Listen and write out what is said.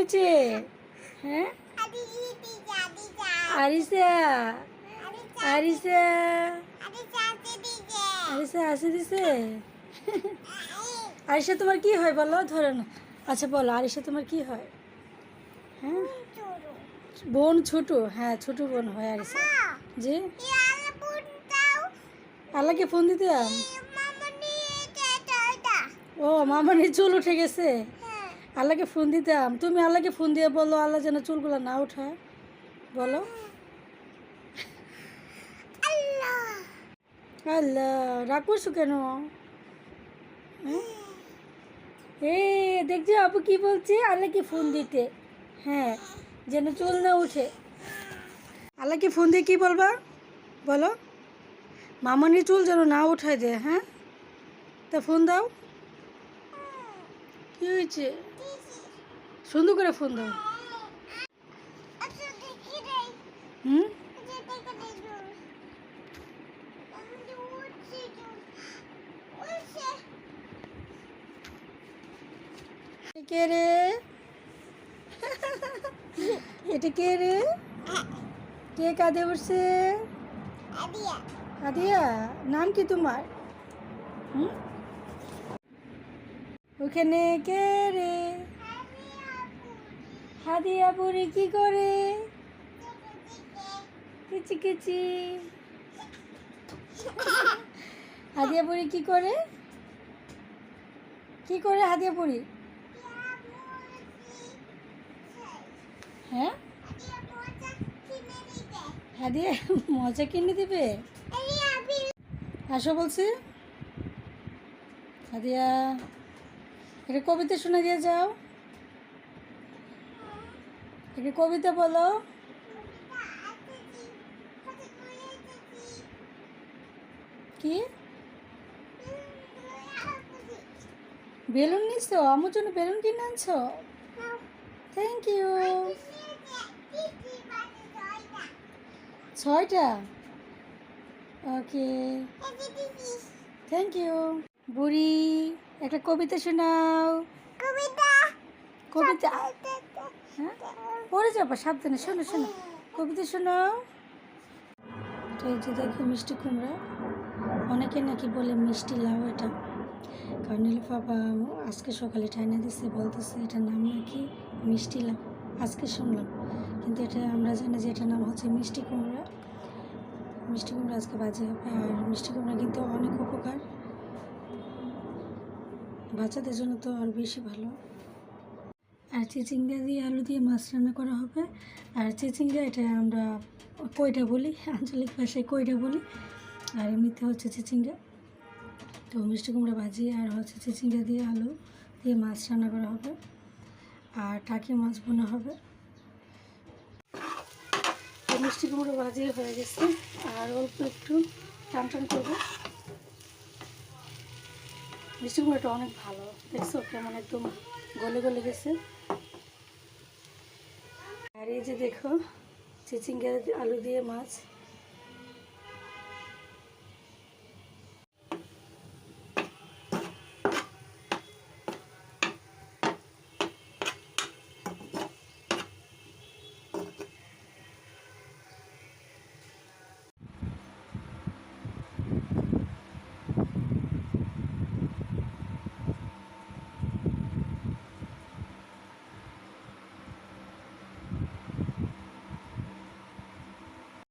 হয়েছে হ্যাঁ? আরিসা আরিসা আরিসা আসে দিছে? আরিসা তোমার কি হয় বলো? ধরো না। আচ্ছা বলো আরিসা তোমার কি হয়? হ্যাঁ? বোন ছোট হ্যাঁ ছোট বোন হয় আরিসা। জি? আল্লাহকে ফোন দিতাম ও মামানির চুল উঠে গেছে। আল্লাহকে ফোন দিতাম তুমি আল্লাহকে ফোন দিয়ে বলো, আল্লাহ যেন চুলগুলো না উঠায়। বলো। আল্লাহ। রাগ করছ কেন? হ্যাঁ? এ, দেখছ আপু কি বলছে? আল্লাহকে ফোন দিতে। হ্যাঁ যেন চুল না উঠে। আল্লাহকে ফোন দিয়ে কি বলবা? বলো। মামানির চুল যেন না উঠায় দেয় হ্যাঁ? তা ফোন দাও। কি হয়েছে? সুন্দর করে ফোন দাও। হুম? কে রে? কে রে? কে নাম কি তোমার? হুম? ওখানে কে রে? হাদিয়া বুড়ি কি করে? কিচি কিচি। হাদিয়া বুড়ি কি করে? কি করে হাদিয়া বুড়ি হ্যাঁ? হাদিয়া মজা কিনে দিবে? আসো বলছি। হাদিয়া। একটা কবিতা শুনে দিয়ে যাও। একটা কবিতা বলো। কি? বেলুন নিছো আমার জন্য বেলুন কিনে আনছো? থ্যাংক ইউ ছয়টা? ওকে থ্যাংক ইউ বুড়ি। একটা কবিতা শোনাও। কবিতা। হ্যাঁ? পড়ে যাব সাবধানে শোনো শোনো। কবিতা শোনাও। তো এই যে দেখো মিষ্টি কুমড়া। অনেকে নাকি বলে মিষ্টি লাউ এটা। কারণ নীল বাবা আজকে সকালে ঠাইনা দিচ্ছে বলতেছে এটার নাম নাকি মিষ্টি লাউ। আজকে শুনলাম। কিন্তু এটা আমরা জানি যে এটার নাম হচ্ছে মিষ্টি কুমড়া। মিষ্টি কুমড়া আজকে বাজে হবে। আর মিষ্টি কুমড়া কিন্তু অনেক উপকার। বাচ্চাদের জন্য তো আর বেশি ভালো। আর চিচিঙ্গা দিয়ে আলু দিয়ে মাছ রান্না করা হবে। আর চিচিঙ্গা এটা আমরা কইটা বলি, আঞ্চলিক ভাষায় কইটা বলি। আর এমনিতে হচ্ছে চিচিঙ্গা। তো মিষ্টি কুমড়া ভাজি আর হচ্ছে চিচিঙ্গা দিয়ে আলু দিয়ে মাছ রান্না করা হবে। আর টাকি মাছ বোনা হবে। মিষ্টি কুমড়ো ভাজি হয়ে গেছে। আর অল্প একটু টান টান করব। মিষ্টি অনেক ভালো। দেখছ কেমন একদম গলে গলে গেছে। আর এই যে দেখো, চিচিঙ্গা আলু দিয়ে মাছ।